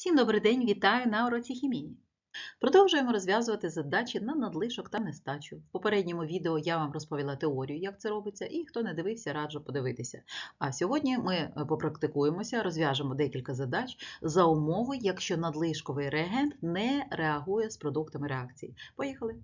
Всім добрий день, вітаю на уроці хімії. Продовжуємо розв'язувати задачі на надлишок та нестачу. В попередньому відео я вам розповіла теорію, як це робиться, і хто не дивився, раджу подивитися. А сьогодні ми е, попрактикуємося, розв'яжемо декілька задач за умови, якщо надлишковий реагент не реагує з продуктами реакції. Поїхали!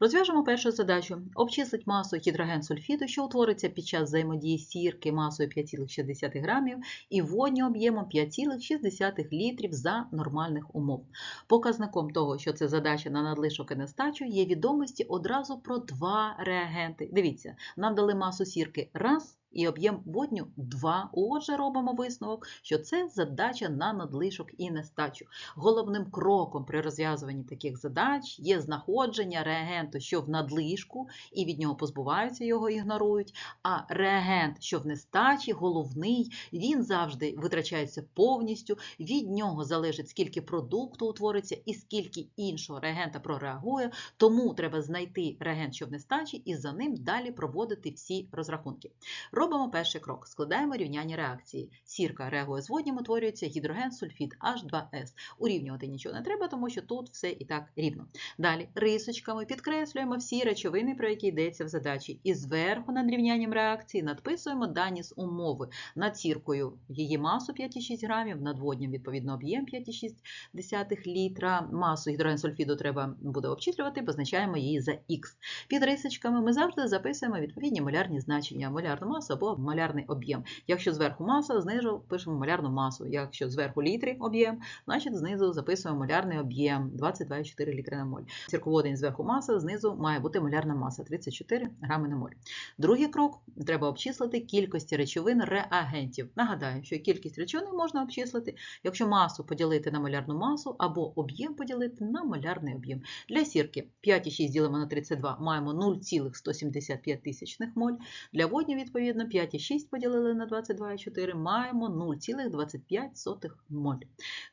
Розв'яжемо першу задачу. Обчислить масу гідрогенсульфіду, що утвориться під час взаємодії сірки масою 5,6 грамів і водню об'ємом 5,6 літрів за нормальних умов. Показником того, що це задача на надлишок і нестачу, є відомості одразу про два реагенти. Дивіться, нам дали масу сірки раз і об'єм водню 2. Отже, робимо висновок, що це задача на надлишок і нестачу. Головним кроком при розв'язуванні таких задач є знаходження реагенту, що в надлишку, і від нього позбуваються, його ігнорують. А реагент, що в нестачі, головний, він завжди витрачається повністю. Від нього залежить, скільки продукту утвориться і скільки іншого реагента прореагує. Тому треба знайти реагент, що в нестачі, і за ним далі проводити всі розрахунки. Робимо перший крок. Складаємо рівняння реакції. Сірка реагує з воднім, утворюється гідроген, сульфід H2S. Урівнювати нічого не треба, тому що тут все і так рівно. Далі рисочками підкреслюємо всі речовини, про які йдеться в задачі. І зверху над рівнянням реакції надписуємо дані з умови. Над сіркою її масу 5,6 грамів, над воднім, відповідно, об'єм 5,6 літра. Масу гідрогенсульфіду треба буде обчислювати, позначаємо її за Х. Під рисочками ми завжди записуємо відповідні молярні значення. Молярну масу або молярний об'єм. Якщо зверху маса, знизу пишемо молярну масу. Якщо зверху літри об'єм, значить знизу записуємо молярний об'єм 22,4 літри на моль. Сірководень зверху маса, знизу має бути молярна маса 34 грами на моль. Другий крок треба обчислити кількості речовин реагентів. Нагадаю, що кількість речовин можна обчислити, якщо масу поділити на молярну масу або об'єм поділити на молярний об'єм. Для сірки 5,6 ділимо на 32 маємо 0,175 тисячних моль. Для водню, відповідно, Відповідно, 5,6 поділили на 22,4 маємо 0,25 моль.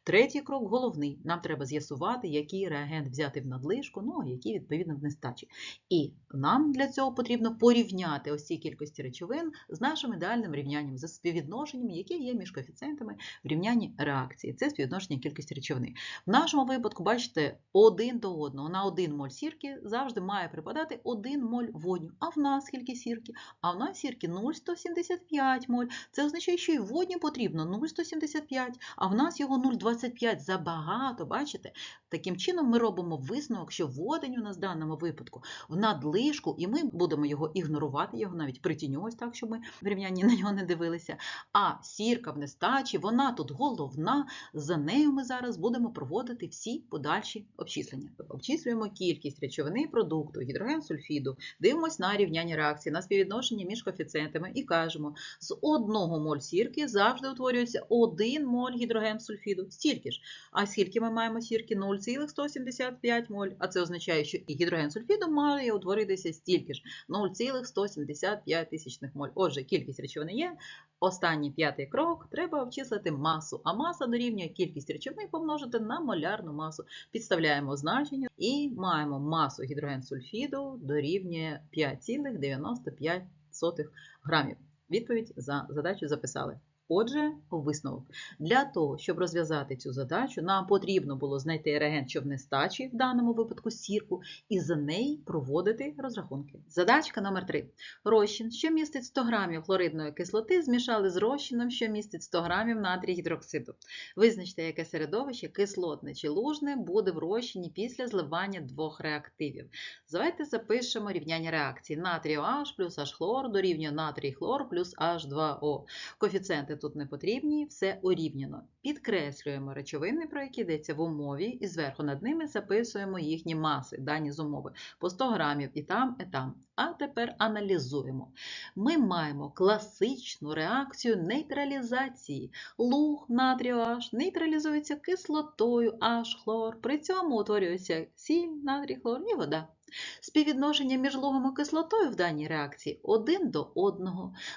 Третій крок головний. Нам треба з'ясувати, який реагент взяти в надлишку, ну а який, відповідно, в нестачі. І нам для цього потрібно порівняти ось ці кількості речовин з нашим ідеальним рівнянням, за співвідношенням, яке є між коефіцієнтами в рівнянні реакції. Це співвідношення кількості речовини. В нашому випадку, бачите, один до одного на 1 моль сірки завжди має припадати 1 моль водню. А в нас скільки сірки? А в нас сірки 0. 0,175 моль. Це означає, що і водню потрібно 0,175, а в нас його 0,25 забагато, бачите? Таким чином ми робимо висновок, що водень у нас в даному випадку в надлишку, і ми будемо його ігнорувати, його навіть притінювати так, щоб ми в рівнянні на нього не дивилися. А сірка в нестачі, вона тут головна, за нею ми зараз будемо проводити всі подальші обчислення. Обчислюємо кількість речовини продукту, гідроген сульфіду, дивимося на рівняння реакції, на співвідношення між коефіцієнтами і кажемо, з одного моль сірки завжди утворюється 1 моль гідрогенсульфіду. Стільки ж. А скільки ми маємо сірки? 0,175 моль. А це означає, що і гідрогенсульфіду має утворитися стільки ж 0,175 тисячних моль. Отже, кількість речовини є. Останній п'ятий крок треба обчислити масу, а маса дорівнює кількість речовини помножити на молярну масу. Підставляємо значення і маємо масу гідрогенсульфіду дорівнює 5,95 грамів. Відповідь за задачу записали. Отже, висновок. Для того, щоб розв'язати цю задачу, нам потрібно було знайти реагент, що в нестачі, в даному випадку сірку, і за неї проводити розрахунки. Задачка номер 3 Розчин, що містить 100 грамів хлоридної кислоти, змішали з розчином, що містить 100 грамів натрій гідроксиду. Визначте, яке середовище, кислотне чи лужне, буде в розчині після зливання двох реактивів. Давайте запишемо рівняння реакції. Натрій OH плюс H-хлор дорівнює натрій хлор плюс H2O. Коефіцієнти тут не потрібні, все орівняно. Підкреслюємо речовини, про які йдеться в умові, і зверху над ними записуємо їхні маси, дані з умови по 100 грамів і там, і там. А тепер аналізуємо. Ми маємо класичну реакцію нейтралізації. Луг натрію H нейтралізується кислотою H-хлор. При цьому утворюється сіль, натрій хлор і вода. Співвідношення між лугом і кислотою в даній реакції 1 до 1.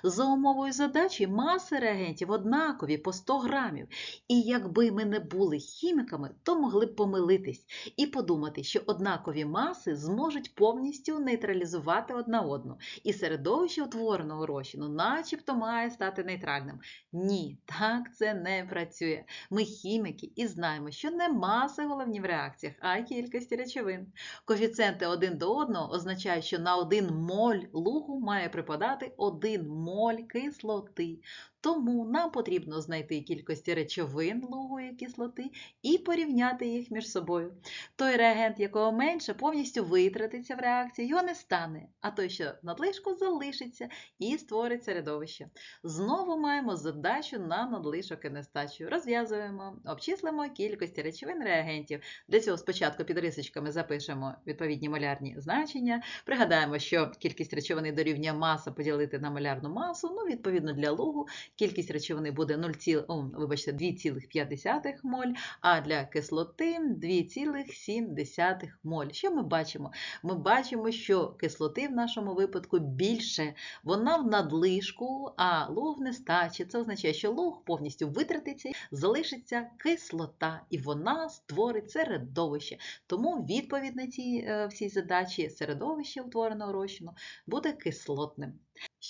За умовою задачі маси реагентів однакові по 100 грамів. І якби ми не були хіміками, то могли б помилитись і подумати, що однакові маси зможуть повністю нейтралізувати одна одну. І середовище утвореного розчину начебто має стати нейтральним. Ні, так це не працює. Ми хіміки і знаємо, що не маси головні в реакціях, а кількості речовин. Коефіцієнти один до одного означає, що на 1 моль лугу має припадати 1 моль кислоти. Тому нам потрібно знайти кількості речовин лугу і кислоти і порівняти їх між собою. Той реагент, якого менше, повністю витратиться в реакції, його не стане, а той, що надлишку, залишиться і створить середовище. Знову маємо задачу на надлишок і нестачу. Розв'язуємо, обчислимо кількості речовин реагентів. Для цього спочатку під рисочками запишемо відповідні молярні значення. Пригадаємо, що кількість речовини дорівнює маса поділити на молярну масу. Ну, відповідно, для лугу кількість речовини буде 0, о, вибачте, 2,5 моль, а для кислоти 2,7 моль. Що ми бачимо? Ми бачимо, що кислоти в нашому випадку більше. Вона в надлишку, а луг в нестачі. Це означає, що луг повністю витратиться, залишиться кислота, і вона створить середовище. Тому відповідь на цій е, всій задачі середовище утвореного розчину буде кислотним.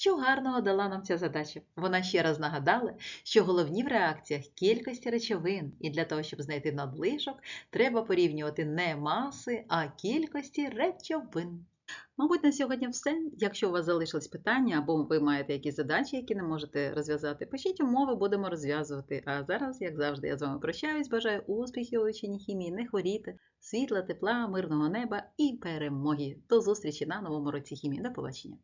Що гарного дала нам ця задача? Вона ще раз нагадала, що головні в реакціях кількості речовин, і для того, щоб знайти надлишок, треба порівнювати не маси, а кількості речовин. Мабуть, на сьогодні все. Якщо у вас залишились питання або ви маєте якісь задачі, які не можете розв'язати, пишіть умови, будемо розв'язувати. А зараз, як завжди, я з вами прощаюсь, бажаю успіхів у вивченні хімії, не хворійте, світла, тепла, мирного неба і перемоги. До зустрічі на новому році хімії. До побачення!